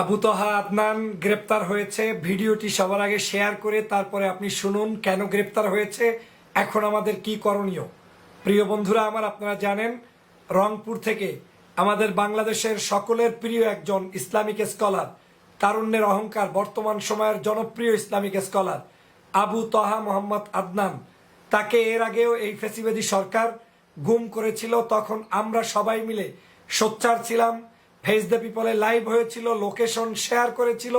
আবু তহা আদনান গ্রেপ্তার হয়েছে। ভিডিওটি সবার আগে শেয়ার করে তারপরে আপনি শুনুন কেন গ্রেপ্তার হয়েছে। এখন আমাদের কি করণীয়? প্রিয় বন্ধুরা, আমার আপনারা জানেন, রংপুর থেকে আমাদের বাংলাদেশের সকলের প্রিয় একজন ইসলামিক স্কলার, তারুণ্যের অহংকার, বর্তমান সময়ের জনপ্রিয় ইসলামিক স্কলার, আবু তহা মোহাম্মদ আদনান। তাকে এর আগেও এই ফেসিবাদী সরকার গুম করেছিল। তখন আমরা সবাই মিলে সোচ্চার ছিলাম। ফেস দ্য পিপলে লাইভ হয়েছিল, লোকেশন শেয়ার করেছিল।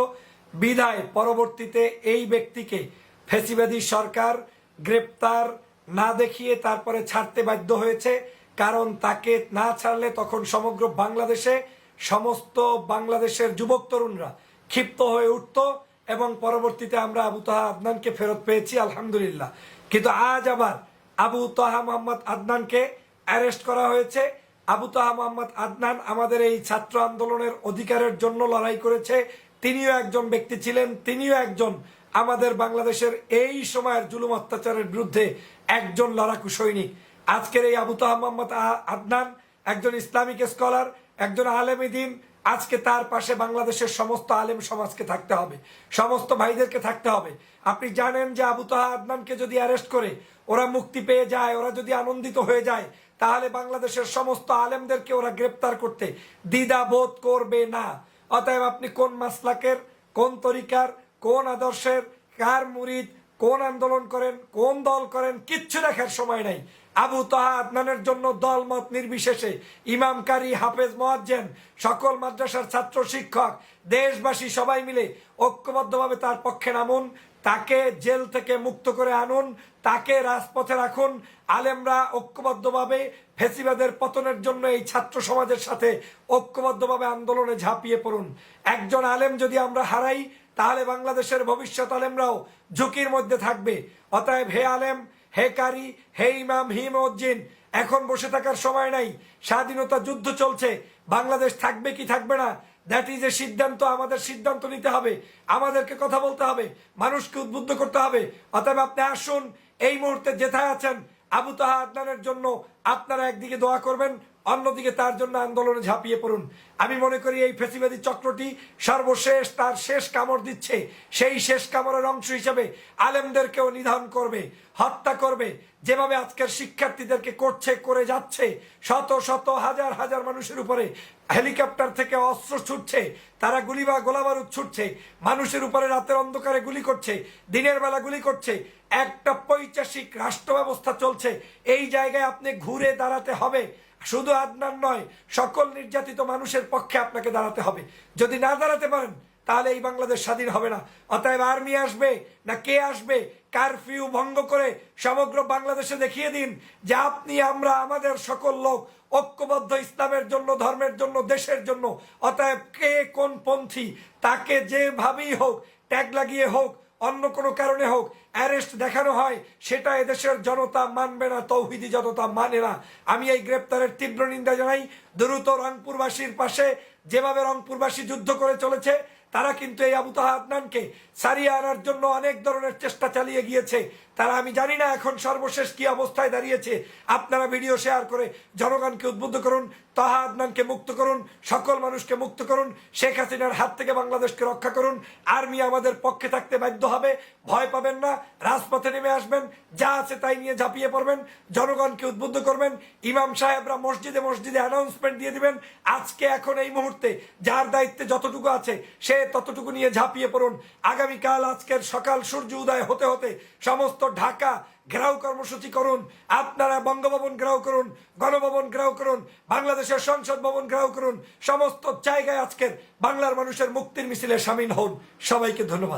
বিধায় পরবর্তীতে এই ব্যক্তিকে ফেসিবাদী সরকার গ্রেপ্তার না দেখিয়ে তারপরে ছাড়তে বাধ্য হয়েছে, কারণ তাকে না ছাড়লে তখন সমগ্র বাংলাদেশে, সমস্ত বাংলাদেশের যুবক তরুণরা ক্ষিপ্ত হয়ে উঠত এবং পরবর্তীতে আমরা আবু তাহা আদনানকে ফেরত পেয়েছি, আলহামদুলিল্লাহ। কিন্তু আজ আবার আবু তাহা মোহাম্মদ আদনানকে অ্যারেস্ট করা হয়েছে। আবু তাহা মোহাম্মদ আদনান আমাদের এই ছাত্র আন্দোলনের অধিকারের জন্য লড়াই করেছে। তিনিও একজন ব্যক্তি ছিলেন, তিনিও একজন আমাদের বাংলাদেশের এই সময়ের জুলুম অত্যাচারের বিরুদ্ধে একজন লড়াকু সৈনিক। আজকের এই আবু তাহা মোহাম্মদ আদনান একজন ইসলামিক স্কলার, একজন আলেমী দিন, আজকে তার পাশে বাংলাদেশের সমস্ত আলেম সমাজকে থাকতে হবে, সমস্ত ভাইদেরকে থাকতে হবে। আপনি জানেন যে আবু তাহা আদনানকে যদি অ্যারেস্ট করে, ওরা মুক্তি পেয়ে যায়, ওরা যদি আনন্দিত হয়ে যায় তাহলে বাংলাদেশের সমস্ত আলেমদেরকে ওরা গ্রেপ্তার করতে দ্বিধা বোধ করবে না। অতএব আপনি কোন মাসলাকের, কোন তরিকার, কোন আদর্শের, কার মুরিদ, কোন আন্দোলন করেন, কোন দল করেন, কিচ্ছু দেখার সময় নাই। আবু তাহা আদনানের জন্য দলমত নির্বিশেষে ইমামকারী হাফেজ মোয়াজ্জেন, সকল মাদ্রাসার ছাত্র শিক্ষক, দেশবাসী সবাই মিলে ঐক্যবদ্ধভাবে তার পক্ষে নামুন। তাকে জেল থেকে মুক্ত করে আনুন, তাকে রাজপথে রাখুন। আলেমরা ঐক্যবদ্ধভাবে ফেসিবাদের পতনের জন্য এই ছাত্র সমাজের সাথে ঐক্যবদ্ধভাবে আন্দোলনে ঝাঁপিয়ে পড়ুন। একজন আলেম যদি আমরা হারাই, তাহলে বাংলাদেশের ভবিষ্যৎ আলেমরাও ঝুঁকির মধ্যে থাকবে। অতএব হে আলেম, হে কারি, হে ইমাম, হি মজ্জিন এখন বসে থাকার সময় নাই। স্বাধীনতা যুদ্ধ চলছে। বাংলাদেশ থাকবে কি থাকবে না? দ্যাট ইজ এ সিদ্ধান্ত, আমাদের সিদ্ধান্ত নিতে হবে। আমাদেরকে কথা বলতে হবে, মানুষকে উদ্বুদ্ধ করতে হবে। অতএব আপনি আসুন, এই মুহূর্তে যেথায় আছেন, আবু তাহা আদনানের জন্য আপনারা একদিকে দোয়া করবেন অন্যদিকে তার জন্য আন্দোলনে ঝাঁপিয়ে পড়ুন। আমি মনে করি এই ফেসিবাদী চক্রটি সর্বশেষ তার শেষ কামড় দিচ্ছে। সেই শেষ কামড়ের অংশ হিসেবে আলেমদেরকেও নিধন করবে, হত্যা করবে। যেভাবে আজকের শিক্ষার্থীদেরকে করছে, করে যাচ্ছে, শত শত হাজার হাজার মানুষের উপরে হেলিকপ্টার থেকে অস্ত্র ছুটছে, তারা গুলি বা গোলাবারুদ ছুটছে, মানুষের উপরে রাতের অন্ধকারে গুলি করছে, দিনের বেলা গুলি করছে। একটা পৈচাসিক রাষ্ট্র ব্যবস্থা চলছে। এই জায়গায় আপনি ঘুরে দাঁড়াতে হবে। শুধু আদনান নয়, সকল নির্যাতিত মানুষের পক্ষে আপনাকে দাঁড়াতে হবে। যদি না দাঁড়াতে পারেন, তাহলে এই বাংলাদেশ স্বাধীন হবে না। অতএব আর্মি আসবে না কে আসবে, কারফিউ ভঙ্গ করে সমগ্র বাংলাদেশে দেখিয়ে দিন যে আপনি, আমরা, আমাদের সকল লোক ঐক্যবদ্ধ ইসলামের জন্য, ধর্মের জন্য, দেশের জন্য। অতএব কে কোন পন্থী, তাকে যেভাবেই হোক, ট্যাগ লাগিয়ে হোক, অন্য কোনো কারণে হোক অ্যারেস্ট দেখানো হয়, সেটা এদেশের জনতা মানবে না, তৌহিদি জনতা মানে না। আমি এই গ্রেপ্তারের তীব্র নিন্দা জানাই। দ্রুত রংপুরবাসীর পাশে যেভাবে রংপুরবাসী যুদ্ধ করে চলেছে, তারা কিন্তু এই আবু তাহা আদনানকে সারিয়ে আনার জন্য অনেক ধরনের চেষ্টা চালিয়ে গিয়েছে। তারা, আমি জানি না এখন সর্বশেষ কি অবস্থায় দাঁড়িয়েছে। আপনারা ভিডিও শেয়ার করে জনগণকে উদ্বুদ্ধ করুন, তাহা আদনানকে মুক্ত করুন, সকল মানুষকে মুক্ত করুন, শেখ হাসিনার হাত থেকে বাংলাদেশকে রক্ষা করুন। আর্মি আমাদের পক্ষে থাকতে বাধ্য হবে, ভয় পাবেন না। রাজপথে নেমে আসবেন, যা আছে তাই নিয়ে ঝাঁপিয়ে পড়বেন, জনগণকে উদ্বুদ্ধ করবেন, ইমাম সাহেবরা মসজিদে মসজিদে অ্যানাউন্সমেন্ট দিয়ে দিবেন, আজকে এখন এই মুহূর্তে যার দায়িত্বে যতটুকু আছে, সে ততটুকু নিয়ে ঝাঁপিয়ে পড়ুন। আগামীকাল আজকের সকাল সূর্য উদয় হতে হতে সমস্ত ঢাকা ঘেরাও কর্মসূচি করুন, আপনারা বঙ্গভবন ঘেরাও করুন, গণভবন ঘেরাও করুন, বাংলাদেশের সংসদ ভবন ঘেরাও করুন, সমস্ত জায়গায় আজকের বাংলার মানুষের মুক্তির মিছিলে সামিল হন। সবাইকে ধন্যবাদ।